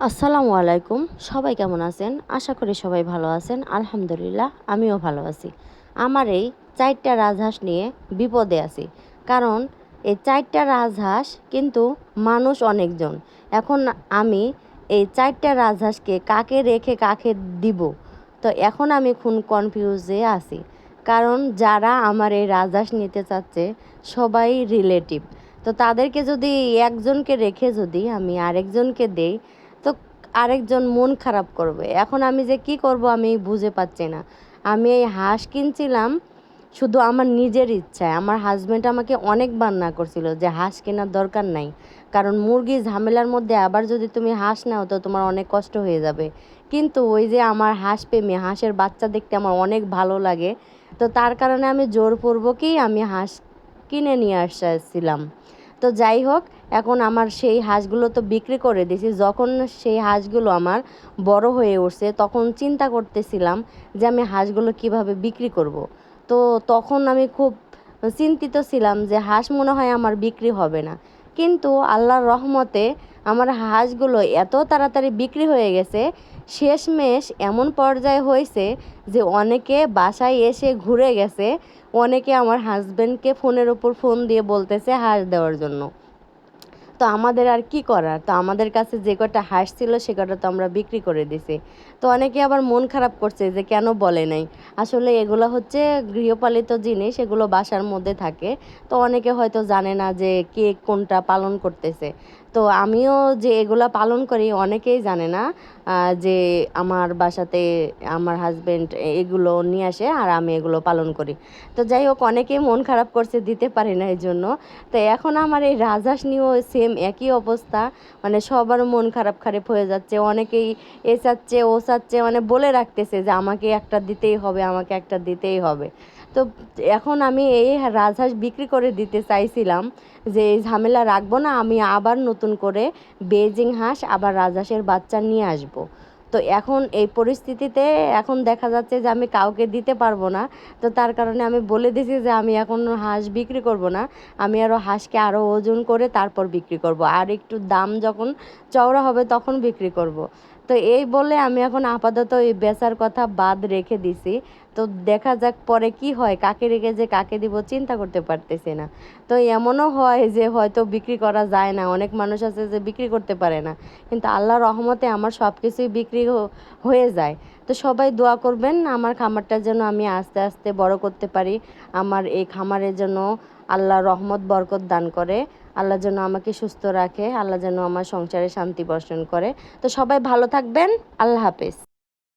আসসালামু আলাইকুম। সবাই কেমন আছেন? আশা করি সবাই ভালো আছেন। আলহামদুলিল্লাহ, আমিও ভালো আছি। আমার এই চারটা রাজহাঁস নিয়ে বিপদে আছি। কারণ এই চারটা রাজহাঁস কিন্তু মানুষ অনেকজন। এখন আমি এই চারটা রাজহাঁসকে কাকে রেখে কাকে দিব? তো এখন আমি খুন কনফিউজে আছি। কারণ যারা আমার এই রাজহাঁস নিতে চাচ্ছে, সবাই রিলেটিভ। তো তাদেরকে যদি একজনকে রেখে যদি আমি আরেকজনকে দেই আরেকজন মন খারাপ করবে। এখন আমি যে কি করব আমি বুঝে পাচ্ছি না। আমি এই হাঁস কিনছিলাম শুধু আমার নিজের ইচ্ছায়। আমার হাজব্যান্ড আমাকে অনেকবার না করছিল যে হাঁস কেনার দরকার নাই। কারণ মুরগি ঝামেলার মধ্যে আবার যদি তুমি হাঁস নাও তো তোমার অনেক কষ্ট হয়ে যাবে। কিন্তু ওই যে আমার হাঁস প্রেমী, হাঁসের বাচ্চা দেখতে আমার অনেক ভালো লাগে। তো তার কারণে আমি জোর জোরপূর্বকই আমি হাঁস কিনে নিয়ে আসছিলাম। তো যাই হোক, এখন আমার সেই হাঁসগুলো তো বিক্রি করে দিয়েছি যখন সেই হাঁসগুলো আমার বড় হয়ে উঠছে, তখন চিন্তা করতেছিলাম যে আমি হাঁসগুলো কীভাবে বিক্রি করব। তো তখন আমি খুব চিন্তিত ছিলাম যে হাঁস মনে হয় আমার বিক্রি হবে না কিন্তু আল্লাহর রহমতে আমার হাঁসগুলো এত তাড়াতাড়ি বিক্রি হয়ে গেছে। শেষমেশ এমন পর্যায়ে হয়েছে যে অনেকে বাসায় এসে ঘুরে গেছে। অনেকে আমার হাজব্যান্ডকে ফোনের ওপর ফোন দিয়ে বলতেছে হাঁস দেওয়ার জন্য। তো আমাদের আর কি করার? তো আমাদের কাছে যে কটা হাঁস ছিল সে কটা তো আমরা বিক্রি করে দিছি। তো অনেকে আবার মন খারাপ করছে যে কেন বলে নাই? আসলে এগুলো হচ্ছে গৃহপালিত জিনিস, এগুলো বাসার মধ্যে থাকে। তো অনেকে হয়তো জানে না যে কে কোনটা পালন করতেছে। তো আমিও যে এগুলো পালন করি অনেকেই জানে না যে আমার বাসাতে আমার হাজব্যান্ড এগুলো নিয়ে আসে আর আমি এগুলো পালন করি। তো যাই হোক, অনেকেই মন খারাপ করছে, দিতে পারি না এই জন্য তো এখন আমার এই রাজহাঁস নিয়েও সেম একই অবস্থা মানে সবার মন খারাপ খারাপ হয়ে যাচ্ছে। অনেকেই এ চাচ্ছে, ও চাচ্ছে মানে বলে রাখতেছে যে আমাকে একটা দিতেই হবে, আমাকে একটা দিতেই হবে। তো এখন আমি এই রাজহাঁস বিক্রি করে দিতে চাইছিলাম যে এই ঝামেলা রাখব না, আমি আবার নতুন করে বেজিং হাঁস, আবার রাজহাঁসের বাচ্চা নিয়ে আসব। তো এখন এই পরিস্থিতিতে এখন দেখা যাচ্ছে যে আমি কাউকে দিতে পারব না। তো তার কারণে আমি বলে দিয়েছি যে আমি এখন হাঁস বিক্রি করব না, আমি আরও হাঁসকে আরও ওজন করে তারপর বিক্রি করব। আর একটু দাম যখন চওড়া হবে তখন বিক্রি করব। তো এই বলে আমি এখন আপাতত এই বেচার কথা বাদ রেখে দিছি। তো দেখা যাক পরে কি হয়, কাকে রেখে যে কাকে দিব চিন্তা করতে পারতেছি না। তো এমনও হয় যে হয়তো বিক্রি করা যায় না, অনেক মানুষ আছে যে বিক্রি করতে পারে না। কিন্তু আল্লাহ রহমতে আমার সব কিছুই বিক্রি হয়ে যায়। তো সবাই দোয়া করবেন, আমার খামারটার জন্য আমি আস্তে আস্তে বড় করতে পারি। আমার এই খামারের জন্য আল্লাহ রহমত, বরকত দান করে। আল্লাহ যেন আমাকে সুস্থ রাখে, আল্লাহ যেন আমার সংসারে শান্তি বর্ষণ করে। তো সবাই ভালো থাকবেন, আল্লাহ হাফেজ।